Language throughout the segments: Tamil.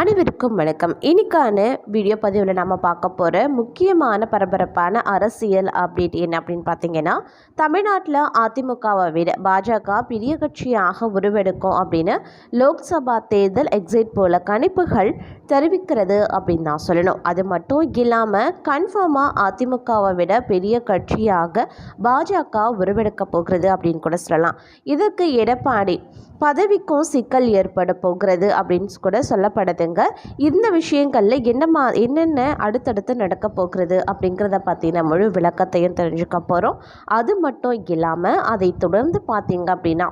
அனைவருக்கும் வணக்கம். இன்னைக்கான வீடியோ பதிவில் நம்ம பார்க்க போகிற முக்கியமான பரபரப்பான அரசியல் அப்டேட் என்ன அப்படின்னு பார்த்தீங்கன்னா தமிழ்நாட்டில் அதிமுகவை விட பாஜக பெரிய கட்சியாக உருவெடுக்கும் அப்படின்னு லோக்சபா தேர்தல் எக்ஸிட் போல கணிப்புகள் தெரிவிக்கிறது அப்படின்னு தான் சொல்லணும். அது மட்டும் இல்லாமல் கன்ஃபார்மாக அதிமுகவை விட பெரிய கட்சியாக பாஜக உருவெடுக்க போகிறது அப்படின்னு கூட சொல்லலாம். இதற்கு எடப்பாடி பதவிக்கும் சிக்கல் ஏற்பட போகிறது அப்படின்னு கூட சொல்லப்படுது. பார்த்துங்க இந்த விஷயங்களில் என்னமா என்னென்ன அடுத்தடுத்து நடக்க போகிறது அப்படிங்கிறத பற்றின முழு விளக்கத்தையும் தெரிஞ்சுக்க போகிறோம் அது மட்டும் இல்லாமல் அதை தொடர்ந்து பார்த்தீங்க அப்படின்னா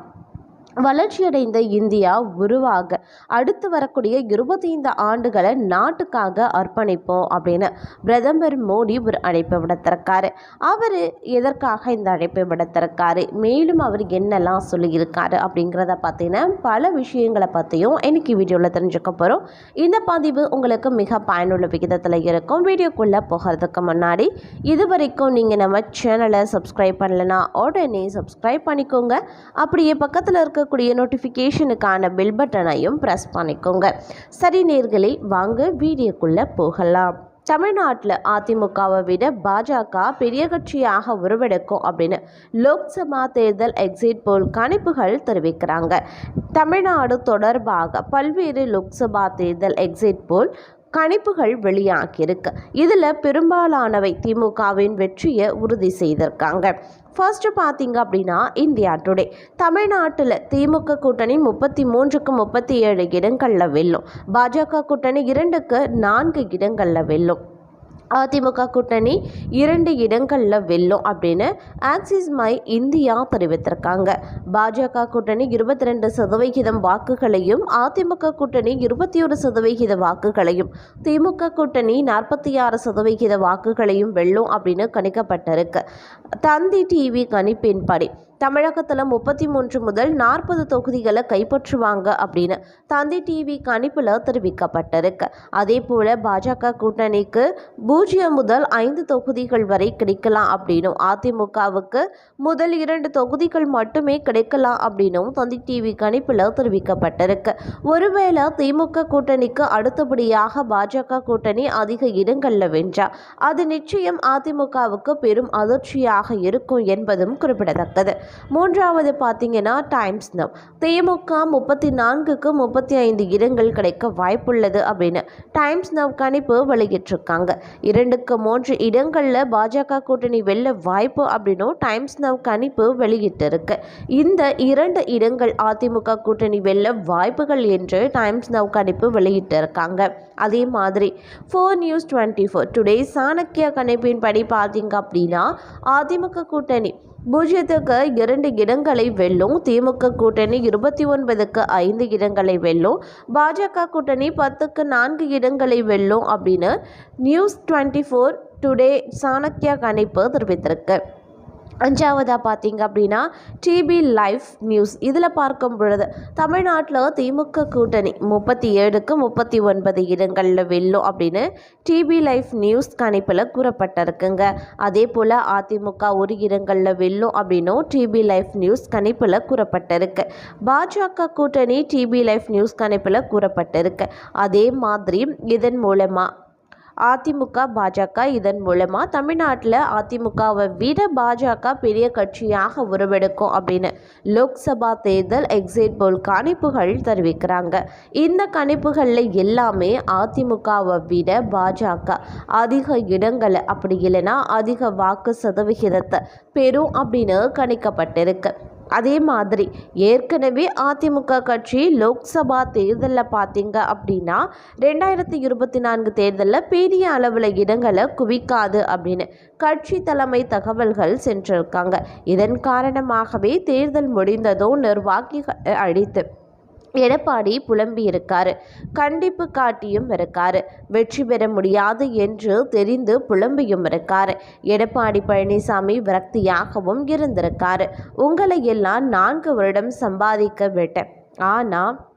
வளர்ச்சியடைந்த இந்தியா உருவாக அடுத்து வரக்கூடிய இருபத்தைந்து ஆண்டுகளை நாட்டுக்காக அர்ப்பணிப்போம் அப்படின்னு பிரதமர் மோடி ஒரு அழைப்பை விடுத்திருக்காரு. அவர் எதற்காக இந்த அழைப்பை விடுத்திருக்காரு? மேலும் அவர் என்னெல்லாம் சொல்லியிருக்காரு அப்படிங்கிறத பார்த்தீங்கன்னா பல விஷயங்களை பற்றியும் இன்னைக்கு வீடியோவில் தெரிஞ்சுக்க போகிறோம் இந்த பதிவு உங்களுக்கு மிக பயனுள்ள விகிதத்தில் இருக்கும். வீடியோக்குள்ளே போகிறதுக்கு முன்னாடி இது வரைக்கும் நீங்கள் நம்ம சேனலை சப்ஸ்கிரைப் பண்ணலைன்னா உடனே சப்ஸ்கிரைப் பண்ணிக்கோங்க. அப்படியே பக்கத்தில் இருக்கக்கூடிய நோட்டிஃபிகேஷனுக்கான பெல் பட்டனையும் ப்ரெஸ் பண்ணிக்கோங்க. சரி நேர்களே வாங்க வீடியோக்குள்ளே போகலாம். தமிழ்நாட்டில் அதிமுகவை விட பாஜக பெரிய கட்சியாக உருவெடுக்கும் அப்படின்னு லோக்சபா தேர்தல் எக்ஸிட் போல் கணிப்புகள் தெரிவிக்கிறாங்க. தமிழ்நாடு தொடர்பாக பல்வேறு லோக்சபா தேர்தல் எக்ஸிட் போல் கணிப்புகள் வெளியாகியிருக்கு. இதில் பெரும்பாலானவை திமுகவின் வெற்றியை உறுதி செய்திருக்காங்க. ஃபர்ஸ்ட்டு பார்த்தீங்க அப்படின்னா இந்தியா டுடே தமிழ்நாட்டில் திமுக கூட்டணி முப்பத்தி மூன்றுக்கு முப்பத்தி ஏழு இடங்களில் வெல்லும். பாஜக கூட்டணி இரண்டுக்கு நான்கு இடங்களில் வெல்லும். அதிமுக கூட்டணி இரண்டு இடங்களில் வெல்லும் அப்படின்னு ஆக்சிஸ் மை இந்தியா தெரிவித்திருக்காங்க. பாஜக கூட்டணி இருபத்தி ரெண்டு சதவிகிதம் வாக்குகளையும் அதிமுக கூட்டணி இருபத்தி ஒரு சதவிகித வாக்குகளையும் திமுக கூட்டணி நாற்பத்தி ஆறு சதவிகித வாக்குகளையும் வெல்லும் அப்படின்னு கணிக்கப்பட்டிருக்கு. தந்தி டிவி கணிப்பின்படி தமிழகத்தில் முப்பத்தி மூன்று முதல் நாற்பது தொகுதிகளை கைப்பற்றுவாங்க அப்படின்னு தந்தி டிவி கணிப்பில் தெரிவிக்கப்பட்டிருக்கு. அதே போல் பாஜக கூட்டணிக்கு பூஜ்ஜியம் முதல் ஐந்து தொகுதிகள் வரை கிடைக்கலாம் அப்படின்னும் அதிமுகவுக்கு முதல் இரண்டு தொகுதிகள் மட்டுமே கிடைக்கலாம் அப்படின்னும் தந்தி டிவி கணிப்பில் தெரிவிக்கப்பட்டிருக்கு. ஒருவேளை திமுக கூட்டணிக்கு அடுத்தபடியாக பாஜக கூட்டணி அதிக இடங்களில் வென்றால் அது நிச்சயம் அதிமுகவுக்கு பெரும் அதிர்ச்சியாக இருக்கும் என்பதும் குறிப்பிடத்தக்கது. மூன்றாவது பார்த்தீங்கன்னா டைம்ஸ் நவ் திமுக முப்பத்தி நான்குக்கு முப்பத்தி ஐந்து இடங்கள் கிடைக்க வாய்ப்புள்ளது அப்படின்னு டைம்ஸ் நவ் கணிப்பு வெளியிட்டிருக்காங்க. இரண்டுக்கு மூன்று இடங்களில் பாஜக கூட்டணி வெல்ல வாய்ப்பு அப்படின்னும் டைம்ஸ் நவ் கணிப்பு வெளியிட்டிருக்கு. இந்த இரண்டு இடங்கள் அதிமுக கூட்டணி வெல்ல வாய்ப்புகள் என்று டைம்ஸ் நவ் கணிப்பு வெளியிட்டிருக்காங்க. அதே மாதிரி four news twenty four today Chanakya கணிப்பின்படி பார்த்தீங்க அப்படின்னா அதிமுக கூட்டணி பூஜ்ஜியத்துக்கு இரண்டு இடங்களை வெல்லும். திமுக கூட்டணி இருபத்தி ஒன்பதுக்கு ஐந்து இடங்களை வெல்லும். பாஜக கூட்டணி பத்துக்கு நான்கு இடங்களை வெல்லும் அப்படின்னு news twenty four today Chanakya கணிப்பு தெரிவித்திருக்கு. அஞ்சாவதாக பார்த்தீங்க அப்படின்னா டிபி லைஃப் நியூஸ் இதில் பார்க்கும் பொழுது தமிழ்நாட்டில் திமுக கூட்டணி முப்பத்தி ஏழுக்கு முப்பத்தி ஒன்பது இடங்களில் வெல்லும் அப்படின்னு டிபி லைஃப் நியூஸ் கணிப்பில் கூறப்பட்டிருக்குங்க. அதே போல் அதிமுக ஒரு இடங்களில் வெல்லும் அப்படின்னும் டிபி லைஃப் நியூஸ் கணிப்பில் கூறப்பட்டிருக்கு. பாஜக கூட்டணி டிபி லைஃப் நியூஸ் கணிப்பில் கூறப்பட்டிருக்கு. அதே மாதிரி இதன் மூலமாக அதிமுக பாஜக இதன் மூலமாக தமிழ்நாட்டில் அதிமுகவை விட பாஜக பெரிய கட்சியாக உருவெடுக்கும் அப்படின்னு லோக்சபா தேர்தல் எக்ஸிட் போல் கணிப்புகள் தெரிவிக்கிறாங்க. இந்த கணிப்புகளில் எல்லாமே அதிமுகவை விட பாஜக அதிக இடங்களை அப்படி இல்லைன்னா அதிக வாக்கு சதவிகிதத்தை பெறும் அப்படின்னு கணிக்கப்பட்டிருக்கு. அதே மாதிரி ஏற்கனவே அதிமுக கட்சி லோக்சபா தேர்தலில் பார்த்தீங்க அப்படின்னா ரெண்டாயிரத்தி இருபத்தி நான்கு தேர்தலில் பெரிய அளவில் இடங்களை குவிக்காது அப்படின்னு கட்சி தலைமை தகவல்கள் சென்றிருக்காங்க. இதன் காரணமாகவே தேர்தல் முடிந்ததும் நிர்வாகிகள் அழித்து எடப்பாடி புலம்பியிருக்காரு. கண்டிப்பு காட்டியும் இருக்காரு. வெற்றி பெற முடியாது என்று தெரிந்து புலம்பியும் இருக்காரு. எடப்பாடி பழனிசாமி விரக்தியாகவும் இருந்திருக்காரு. உங்களை எல்லாம் நான்கு வருடம் சம்பாதிக்க விட்டேன். ஆனால்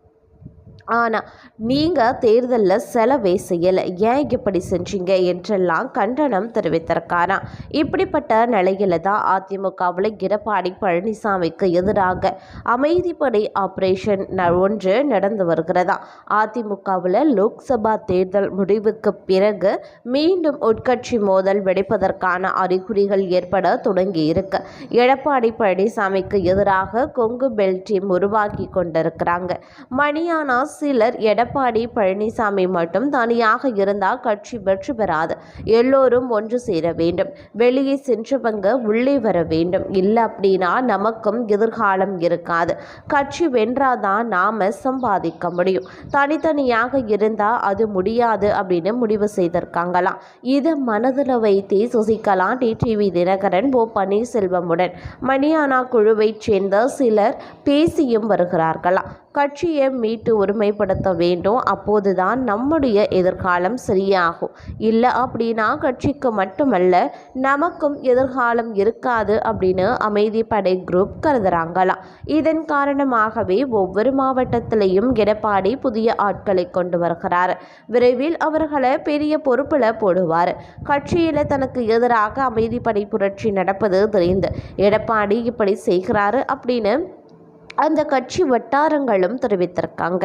ஆனால் நீங்கள் தேர்தலில் செலவே செய்யலை. ஏன் இப்படி செஞ்சீங்க? என்றெல்லாம் கண்டனம் தெரிவித்திருக்காராம் இப்படிப்பட்ட நிலையில தான் அதிமுகவில் எடப்பாடி பழனிசாமிக்கு எதிராக அமைதிப்படை ஆபரேஷன் ந- ஒன்று நடந்து வருகிறதா? அதிமுகவில் லோக்சபா தேர்தல் முடிவுக்கு பிறகு மீண்டும் உட்கட்சி மோதல் வெடிப்பதற்கான அறிகுறிகள் ஏற்பட தொடங்கி இருக்கு. எடப்பாடி பழனிசாமிக்கு எதிராக கொங்கு பெல்ட் டீம் உருவாக்கி கொண்டிருக்கிறாங்க. மணியானா சிலர் எடப்பாடி பழனிசாமி மட்டும் தனியாக இருந்தால் கட்சி வெற்றி பெறாது. எல்லோரும் ஒன்று சேர வேண்டும். வெளியே சென்றவங்க உள்ளே வர வேண்டும். இல்லை அப்படின்னா நமக்கும் எதிர்காலம் இருக்காது. கட்சி வென்றாதான் நாம சம்பாதிக்க முடியும். தனித்தனியாக இருந்தால் அது முடியாது அப்படின்னு முடிவு செய்திருக்காங்களாம். இதை மனதில் வைத்தே சசிகலா டிடிவி தினகரன் ஓ. பன்னீர்செல்வமுடன் மணியானா குழுவைச் சேர்ந்த சிலர் பேசியும் வருகிறார்களாம். கட்சியை மீட்டு ஒருமைப்படுத்த வேண்டும். அப்போதுதான் நம்முடைய எதிர்காலம் சரியாகும். இல்லை அப்படின்னா கட்சிக்கு மட்டுமல்ல நமக்கும் எதிர்காலம் இருக்காது அப்படின்னு அமைதிப்படை குரூப் கருதுறாங்களாம். இதன் காரணமாகவே ஒவ்வொரு மாவட்டத்திலையும் எடப்பாடி புதிய ஆட்களை கொண்டு வருகிறார். விரைவில் அவர்களை பெரிய பொறுப்பில் போடுவார். கட்சியில் தனக்கு எதிராக அமைதிப்படை புரட்சி நடப்பது தெரிந்து எடப்பாடி இப்படி செய்கிறாரு அப்படின்னு அந்த கட்சி வட்டாரங்களும் தெரிவித்திருக்காங்க.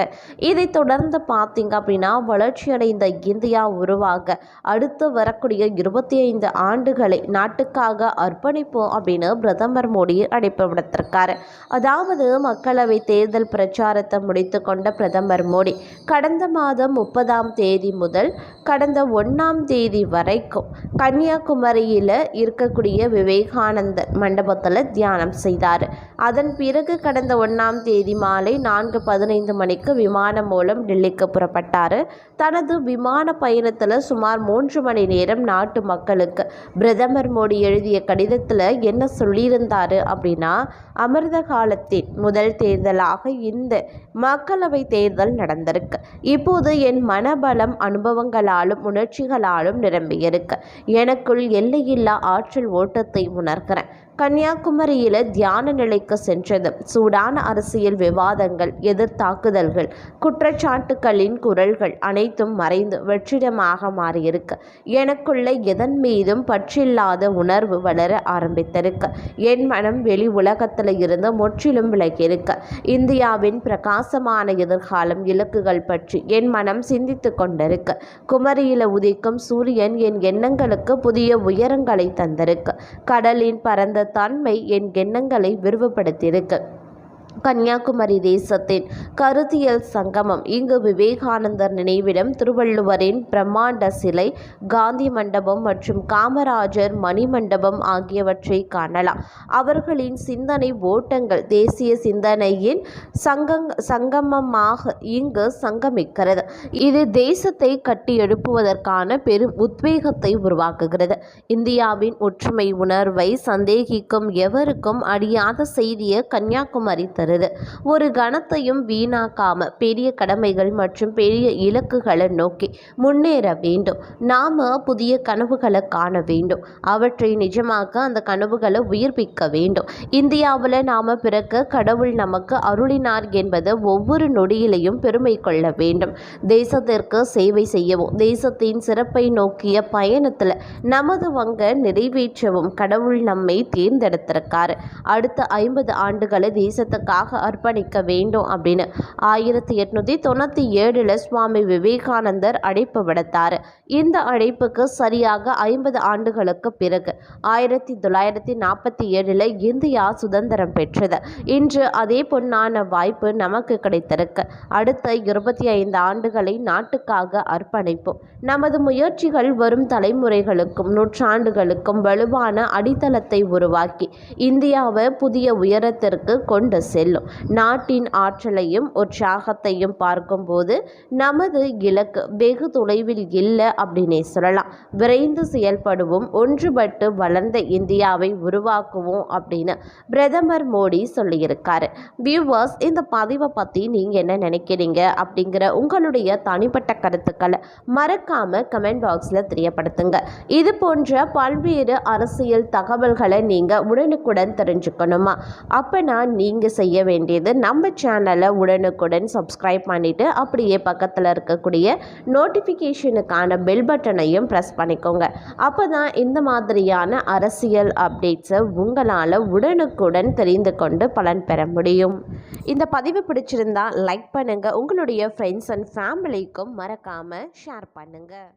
இதை தொடர்ந்து பார்த்தீங்க அப்படின்னா வளர்ச்சியடைந்த இந்தியா உருவாக அடுத்து வரக்கூடிய இருபத்தி ஐந்து ஆண்டுகளை நாட்டுக்காக அர்ப்பணிப்போம் அப்படின்னு பிரதமர் மோடி அழைப்பு விடுத்திருக்காரு. அதாவது மக்களவை தேர்தல் பிரச்சாரத்தை முடித்து கொண்ட பிரதமர் மோடி கடந்த மாதம் முப்பதாம் தேதி முதல் கடந்த ஒன்றாம் தேதி வரைக்கும் கன்னியாகுமரியில் இருக்கக்கூடிய விவேகானந்தர் மண்டபத்தில் தியானம் செய்தார். அதன் பிறகு கடந்த ஒன்றாம் தேதி மாலை நான்கு பதினைந்து மணிக்கு விமானம் மூலம் டெல்லிக்கு புறப்பட்டார். தனது விமான பயணத்தில் சுமார் மூன்று மணி நேரம் நாட்டு மக்களுக்கு பிரதமர் மோடி எழுதிய கடிதத்தில் என்ன சொல்லியிருந்தாரு அப்படின்னா அமிர்த காலத்தின் முதல் தேர்தலாக இந்த மக்களவை தேர்தல் நடந்திருக்கு. இப்போது என் மனபலம் அனுபவங்களாலும் உணர்ச்சிகளாலும் நிரம்பியிருக்கு. எனக்குள் எல்லையில்லா ஆற்றல் ஓட்டத்தை உணர்கிறேன். கன்னியாகுமரியில் தியான நிலைக்கு சென்றது. சூடான அரசியல் விவாதங்கள் எதிர்த்தாக்குதல்கள் குற்றச்சாட்டுகளின் குரல்கள் அனைத்தும் மறைந்து வெற்றிடமாக மாறியிருக்கு. எனக்குள்ள எதன் மீதும் பற்றில்லாத உணர்வு வளர ஆரம்பித்திருக்கு. என் மனம் வெளி உலகத்தில் இருந்து முற்றிலும் விலகியிருக்கு. இந்தியாவின் பிரகாசமான எதிர்காலம் இலக்குகள் பற்றி என் மனம் சிந்தித்து கொண்டிருக்கு. குமரியில் உதிக்கும் சூரியன் என் எண்ணங்களுக்கு புதிய உயரங்களை தந்திருக்கு. கடலின் பரந்த தன்மை என் எண்ணங்களை விரிவுபடுத்தியிருக்கு. கன்னியாகுமரி தேசத்தின் கருத்தியல் சங்கமம். இங்கு விவேகானந்தர் நினைவிடம் திருவள்ளுவரின் பிரம்மாண்ட சிலை காந்தி மண்டபம் மற்றும் காமராஜர் மணிமண்டபம் ஆகியவற்றை காணலாம். அவர்களின் சிந்தனை ஓட்டங்கள் தேசிய சிந்தனையின் சங்கங் சங்கமமாக இங்கு சங்கமிக்கிறது. இது தேசத்தை கட்டி எழுப்புவதற்கான பெரும் உத்வேகத்தை உருவாக்குகிறது. இந்தியாவின் ஒற்றுமை உணர்வை சந்தேகிக்கும் எவருக்கும் அடியாத செய்தியை கன்னியாகுமரி தருது ஒரு கணத்தையும் வீணாக்காம பெரிய கடமைகள் மற்றும் பெரிய இலக்குகளை நோக்கி முன்னேற வேண்டும். நாம புதிய கனவுகளை காண வேண்டும். அவற்றை நிஜமாக்க அந்த கனவுகளை உயிர்ப்பிக்க வேண்டும். இந்தியாவில் நாம பிறக்க கடவுள் நமக்கு அருளினார் என்பது ஒவ்வொரு நொடியிலையும் பெருமை கொள்ள வேண்டும். தேசத்திற்கு சேவை செய்யவும் தேசத்தின் சிறப்பை நோக்கிய பயணத்தில் நமது வங்க நிறைவேற்றவும் கடவுள் நம்மை தேர்ந்தெடுத்திருக்காரு. அடுத்த ஐம்பது ஆண்டுகளை தேசத்தை தேசத்துக்காக அர்ப்பணிக்க வேண்டும் அப்படின்னு ஆயிரத்தி எட்நூத்தி தொண்ணூற்றி ஏழில் சுவாமி விவேகானந்தர் அழைப்பு விடுத்தார். இந்த அழைப்புக்கு சரியாக ஐம்பது ஆண்டுகளுக்கு பிறகு ஆயிரத்தி தொள்ளாயிரத்தி நாற்பத்தி ஏழில் இந்தியா சுதந்திரம் பெற்றது. இன்று அதே பொன்னான வாய்ப்பு நமக்கு கிடைத்திருக்கு. அடுத்த இருபத்தி ஐந்து ஆண்டுகளை நாட்டுக்காக அர்ப்பணிப்போம். நமது முயற்சிகள் வரும் தலைமுறைகளுக்கும் நூற்றாண்டுகளுக்கும் வலுவான அடித்தளத்தை உருவாக்கி இந்தியாவை புதிய உயரத்திற்கு கொண்டு செல்லும். நாட்டின் ஆற்றலையும் உற்சாகத்தையும் பார்க்கும்போது நமது இலக்கு வெகு தொலைவில் இல்லை அப்படின்னே சொல்லலாம். விரைந்து செயல்படுவோம் ஒன்றுபட்டு வளர்ந்த இந்தியாவை உருவாக்குவோம் அப்படின்னு பிரதமர் மோடி சொல்லியிருக்காரு. வியூவர்ஸ் இந்த பதிவை பற்றி நீங்கள் என்ன நினைக்கிறீங்க? அப்படிங்கிற உங்களுடைய தனிப்பட்ட கருத்துக்களை மறக்காம கமெண்ட் பாக்ஸில் தெரியப்படுத்துங்க. இது போன்ற பல்வேறு அரசியல் தகவல்களை நீங்கள் உடனுக்குடன் தெரிஞ்சுக்கணுமா? அப்போனா நீங்கள் செய்ய செய்ய வேண்டியது நம்ம சேனலை உடனுக்குடன் சப்ஸ்கிரைப் பண்ணிவிட்டு அப்படியே பக்கத்தில் இருக்கக்கூடிய நோட்டிஃபிகேஷனுக்கான பெல் பட்டனையும் ப்ரெஸ் பண்ணிக்கோங்க. அப்போ தான் இந்த மாதிரியான அரசியல் அப்டேட்ஸை உங்களால் உடனுக்குடன் தெரிந்து கொண்டு பலன் பெற முடியும். இந்த பதிவு பிடிச்சிருந்தா லைக் பண்ணுங்கள் உங்களுடைய ஃப்ரெண்ட்ஸ் அண்ட் ஃபேமிலிக்கும் மறக்காமல் ஷேர் பண்ணுங்கள்